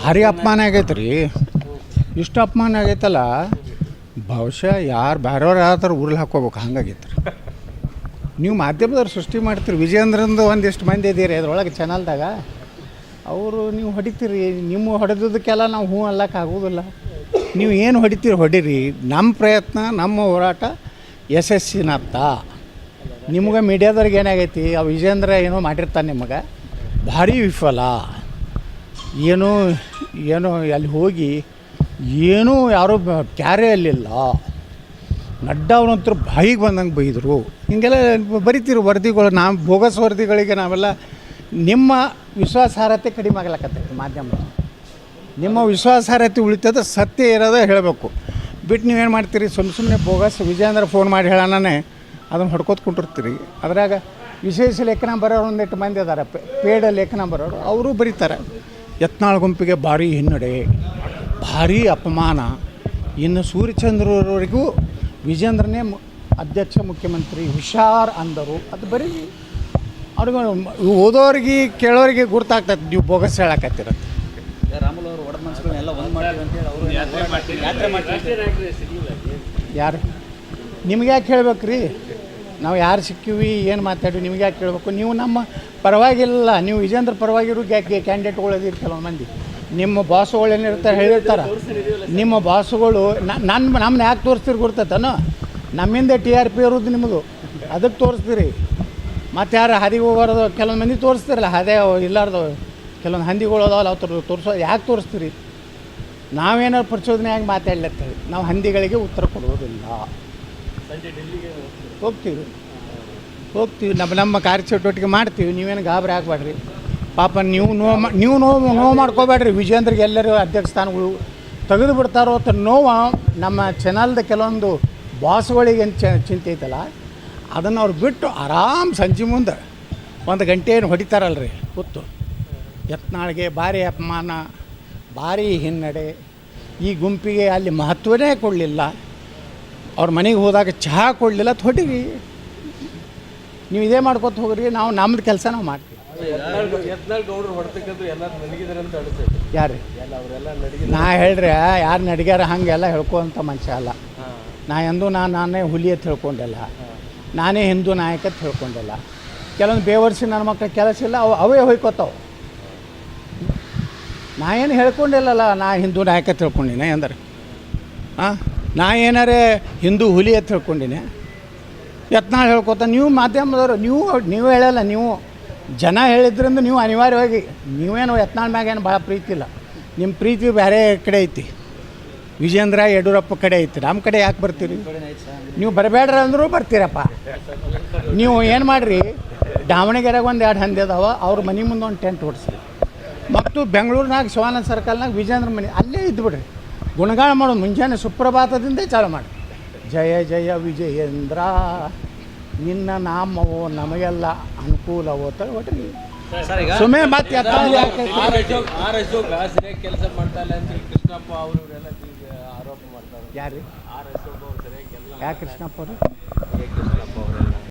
ಭಾರಿ ಅಪಮಾನ ಆಗೈತ್ರಿ. ಇಷ್ಟು ಅಪಮಾನ ಆಗೈತಲ್ಲ, ಬಹುಶಃ ಯಾರು ಬೇರೆಯವ್ರು ಯಾವ್ದಾರು ಉರ್ಲ್ ಹಾಕೋಬೇಕು ಹಂಗಾಗೈತೆ ನೀವು ಮಾಧ್ಯಮದವ್ರು ಸೃಷ್ಟಿ ಮಾಡ್ತೀರಿ, ವಿಜಯೇಂದ್ರಂದು ಒಂದಿಷ್ಟು ಮಂದಿ ಇದೀರಿ ಅದ್ರೊಳಗೆ ಚಾನಲ್ದಾಗ ಅವರು ನೀವು ಹೊಡಿತೀರಿ, ನಿಮ್ಮ ಹೊಡೆದದಕ್ಕೆಲ್ಲ ನಾವು ಹ್ಞೂ ಅಲ್ಲಕ್ಕೆ ಆಗೋದಿಲ್ಲ. ನೀವು ಏನು ಹೊಡಿತೀರಿ, ಹೊಡೀರಿ. ನಮ್ಮ ಪ್ರಯತ್ನ, ನಮ್ಮ ಹೋರಾಟ ಯಶಸ್ಸಿನತ್ತ ನಿಮ್ಗೆ ಮೀಡಿಯಾದವ್ರಿಗೆ ಏನಾಗೈತಿ, ಆ ವಿಜೇಂದ್ರ ಏನೋ ಮಾಡಿರ್ತಾನೆ ನಿಮಗೆ. ಭಾರಿ ವಿಫಲ. ಏನೋ ಏನೋ ಅಲ್ಲಿ ಹೋಗಿ ಏನೂ ಯಾರೂ ಕ್ಯಾರೇ ಅಲ್ಲಿಲ್ಲ. ನಡ್ಡಾ ಅವನಂತರೂ ಬಾಯಿಗೆ ಬಂದಂಗೆ ಬೈದರು. ಹಿಂಗೆಲ್ಲ ಬರಿತೀರು ವರದಿಗಳು, ನಾವು ಬೋಗಸ್ ವರದಿಗಳಿಗೆ ನಾವೆಲ್ಲ ನಿಮ್ಮ ವಿಶ್ವಾಸಾರ್ಹತೆ ಕಡಿಮೆ ಆಗ್ಲಕತ್ತೈತಿ ಮಾಧ್ಯಮ ನಿಮ್ಮ ವಿಶ್ವಾಸಾರ್ಹತೆ ಉಳಿತದ ಸತ್ಯ ಇರೋದೇ ಹೇಳಬೇಕು. ಬಿಟ್ಟು ನೀವೇನು ಮಾಡ್ತೀರಿ? ಸುಮ್ಮ ಸುಮ್ಮನೆ ಬೋಗಸ್ ವಿಜಯೇಂದ್ರ ಫೋನ್ ಮಾಡಿ ಹೇಳೋಣನೇ ಅದನ್ನು ಹೊಡ್ಕೋತ ಕುಂಟಿರ್ತೀರಿ. ಅದ್ರಾಗ ವಿಶೇಷ ಲೇಖನ ಬರೋರು ಒಂದಿಟ್ಟು ಮಂದಿ ಅದಾರ. ಪೇಡ ಲೇಖನ ಬರೋರು ಅವರು ಬರೀತಾರೆ. ಯತ್ನಾಳ್ ಗುಂಪಿಗೆ ಭಾರಿ ಹಿನ್ನಡೆ ಭಾರಿ ಅಪಮಾನ. ಇನ್ನು ಸೂರ್ಯಚಂದ್ರವರೆಗೂ ವಿಜೇಂದ್ರನೇ ಅಧ್ಯಕ್ಷ ಮುಖ್ಯಮಂತ್ರಿ ಹುಷಾರ್ ಅಂದರು. ಅದು ಬರೀ ಅವ್ರಿಗೆ ಓದೋರಿಗೆ ಕೇಳೋರಿಗೆ ಗುರ್ತಾಗ್ತೈತೆ. ನೀವು ಬೋಗಸ್ ಹೇಳಕತ್ತಿರ. ರಾಮುಲು ಅವರು ಒಡ ಮನಸ್ಸುಗಳನ್ನೆಲ್ಲ ಒಂದು ಮಾಡ್ತೀವಿ ಅಂತೇಳಿ ಅವರು ಯಾತ್ರೆ ಮಾಡ್ತೀವಿ. ಯಾರು? ನಿಮ್ಗೆ ಯಾಕೆ ಹೇಳ್ಬೇಕು ರೀ ನಾವು ಯಾರು ಸಿಕ್ಕಿವಿ ಏನು ಮಾತಾಡಿ ನಿಮ್ಗೆ ಯಾಕೆ ಕೇಳಬೇಕು? ನೀವು ನಮ್ಮ ಪರವಾಗಿಲ್ಲ ನೀವು ವಿಜೇಂದ್ರ ಪರವಾಗಿರೋ ಕ್ಯಾಂಡಿಡೇಟ್ಗಳು ಇರ್ತಲ್ಲ ಮಂದಿ? ನಿಮ್ಮ ಬಾಸುಗಳು ಏನಿರ್ತಾರೆ ಹೇಳಿರ್ತಾರೆ ನಿಮ್ಮ ಬಾಸುಗಳು ನನ್ನ ನಮ್ಮನ್ನ ಯಾಕೆ ತೋರಿಸ್ತೀರಿ ಗುರ್ತೈತನೋ? ನಮ್ಮಿಂದ ಟಿ ಆರ್ ಪಿ ಇರೋದು ನಿಮ್ಮದು ಅದಕ್ಕೆ ತೋರಿಸ್ತೀರಿ. ಮತ್ತು ಯಾರು ಹದಿಗೆ ಹೋಗೋದು ಕೆಲವೊಂದು ಮಂದಿ ತೋರಿಸ್ತಿರಲ್ಲ ಅದೇ ಇಲ್ಲಾರ್ದು ಕೆಲವೊಂದು ಹಂದಿಗಳು ಅದಾವಲ್ಲ ಅವ್ರು ತೋರಿಸೋ ಯಾಕೆ ತೋರಿಸ್ತೀರಿ? ನಾವೇನಾದ್ರು ಪ್ರಚೋದನೆಯಾಗಿ ಮಾತಾಡ್ಲತ್ತೇವೆ ನಾವು ಹಂದಿಗಳಿಗೆ ಉತ್ತರ ಕೊಡುವುದಿಲ್ಲ ಹೋಗ್ತೀವಿ. ಹೋಗ್ತೀವಿ. ನಮ್ಮ ನಮ್ಮ ಕಾರ್ಯಚಟುವಟಿಕೆ ಮಾಡ್ತೀವಿ. ನೀವೇನು ಗಾಬರಿ ಆಗಬೇಡ್ರಿ. ಪಾಪ ನೀವು ನೋವು ನೀವು ನೋವು ನೋವು ಮಾಡ್ಕೋಬೇಡ್ರಿ. ವಿಜೇಂದ್ರಿಗೆ ಎಲ್ಲರೂ ಅಧ್ಯಕ್ಷ ಸ್ಥಾನಗಳು ತೆಗೆದು ಬಿಡ್ತಾರೋ ಅಂತ ನೋವು ನಮ್ಮ ಚಾನಲ್ದ ಕೆಲವೊಂದು ಬಾಸ್ಗಳಿಗೆ ಚಿಂತೆ ಐತಲ್ಲ, ಅದನ್ನು ಅವ್ರು ಬಿಟ್ಟು ಆರಾಮ್ ಸಂಜೆ ಮುಂದೆ ಒಂದು ಗಂಟೆ ಏನು ಹೊಡಿತಾರಲ್ರಿ. ಕೂತು. ಯತ್ನಾಳಿಗೆ ಭಾರಿ ಅಪಮಾನ, ಭಾರಿ ಹಿನ್ನಡೆ. ಈ ಗುಂಪಿಗೆ ಅಲ್ಲಿ ಮಹತ್ವನೇ ಕೊಡಲಿಲ್ಲ. ಅವ್ರ ಮನೆಗೆ ಹೋದಾಗ ಚಹಾ ಕೊಡಲಿಲ್ಲ ತೊಟ್ಟಿವಿ ನೀವು ಇದೇ ಮಾಡ್ಕೊತ ಹೋಗ್ರಿ, ನಾವು ನಮ್ದು ಕೆಲಸ ನಾವು ಮಾಡ್ತೀವಿ. ಯಾರು? ನಾ ಹೇಳ್ರಿ ಯಾರು ನಡಿಗ್ಯಾರ ಹಂಗೆಲ್ಲ ಹೇಳ್ಕೊಂತ ಮನುಷ್ಯ ಅಲ್ಲ. ನಾ ಎಂದು ನಾ, ನಾನೇ ಹುಲಿ ಅಂತ ಹೇಳ್ಕೊಂಡಿಲ್ಲ. ನಾನೇ ಹಿಂದೂ ನಾಯಕ ಅಂತ ಹೇಳ್ಕೊಂಡಿಲ್ಲ. ಕೆಲವೊಂದು ಬೇವರ್ಸಿ ನನ್ನ ಮಕ್ಕಳ ಕೆಲಸ ಇಲ್ಲ, ಅವು, ಅವೇ ಹೋಯ್ಕೋತಾವೆ. ನಾ ಏನು ಹೇಳ್ಕೊಂಡಿಲ್ಲಲ್ಲ, ನಾ ಹಿಂದೂ ನಾಯಕ ಅಂತ ಹೇಳ್ಕೊಂಡಿನಿ ಅಂದ್ರೆ? ಹಾಂ ನಾ ಏನಾರೇ ಹಿಂದೂ ಹುಲಿ ಅಂತ ಹೇಳ್ಕೊಂಡಿನಿ. ಯತ್ನಾಳ್ ಹೇಳ್ಕೊತ, ನೀವು ಮಾಧ್ಯಮದವರು, ನೀವು ನೀವು ಹೇಳಲ್ಲ, ನೀವು ಜನ ಹೇಳಿದ್ರಿಂದ ನೀವು ಅನಿವಾರ್ಯವಾಗಿ, ನೀವೇನು ಯತ್ನಾಳ್ ಮ್ಯಾಗೇನು ಭಾಳ ಪ್ರೀತಿ ಇಲ್ಲ. ನಿಮ್ಮ ಪ್ರೀತಿ ಬೇರೆ ಕಡೆ ಐತಿ. ವಿಜೇಂದ್ರ ಯಡಿಯೂರಪ್ಪ ಕಡೆ ಐತಿ. ನಮ್ಮ ಕಡೆ ಯಾಕೆ ಬರ್ತೀರಿ? ನೀವು ಬರಬೇಡ್ರ ಅಂದರೂ ಬರ್ತೀರಪ್ಪ. ನೀವು ಏನು ಮಾಡಿರಿ? ದಾವಣಗೆರೆಗೆ ಒಂದು ಎರಡು ಹಂದಿ ಅದಾವ, ಅವ್ರ ಮನೆ ಮುಂದೆ ಒಂದು ಟೆಂಟ್ ಓಡಿಸಿ ಮತ್ತು ಬೆಂಗಳೂರಿನಾಗ, ಶಿವಾನಂದ ಸರ್ಕಲ್ನಾಗ ವಿಜೇಂದ್ರ ಮನೆ, ಅಲ್ಲೇ ಇದ್ದುಬಿಡ್ರಿ ಗುಣಗಾನ ಮಾಡೋದು ಮುಂಜಾನೆ ಸುಪ್ರಭಾತದಿಂದೇ ಚಾಲು ಮಾಡಿ. ಜಯ ಜಯ ವಿಜಯೇಂದ್ರ ನಿನ್ನ ನಾಮವೋ ನಮಗೆಲ್ಲ ಅನುಕೂಲವೋ ತಗೊಟ್ರಿ ಒಟ್ಟಿಗೆ ಸುಮ್ಮನೆ ಮತ್ತೆ ಆರ್ ಅಶೋಕ್ ಸರಿಯಾಗಿ ಕೆಲಸ ಮಾಡ್ತಾ ಇಲ್ಲ ಅಂತ ಕೃಷ್ಣಪ್ಪ ಅವರು ಇವರೆಲ್ಲ ಆರೋಪ ಮಾಡ್ತಾರೆ. ಯಾರು ಆರ್ ಅಶೋಕ್ ಅವರು ಸರಿಯಾಗಿ ಕೆಲಸ ಯಾಕೆ ಕೃಷ್ಣಪ್ಪ ಅವರು?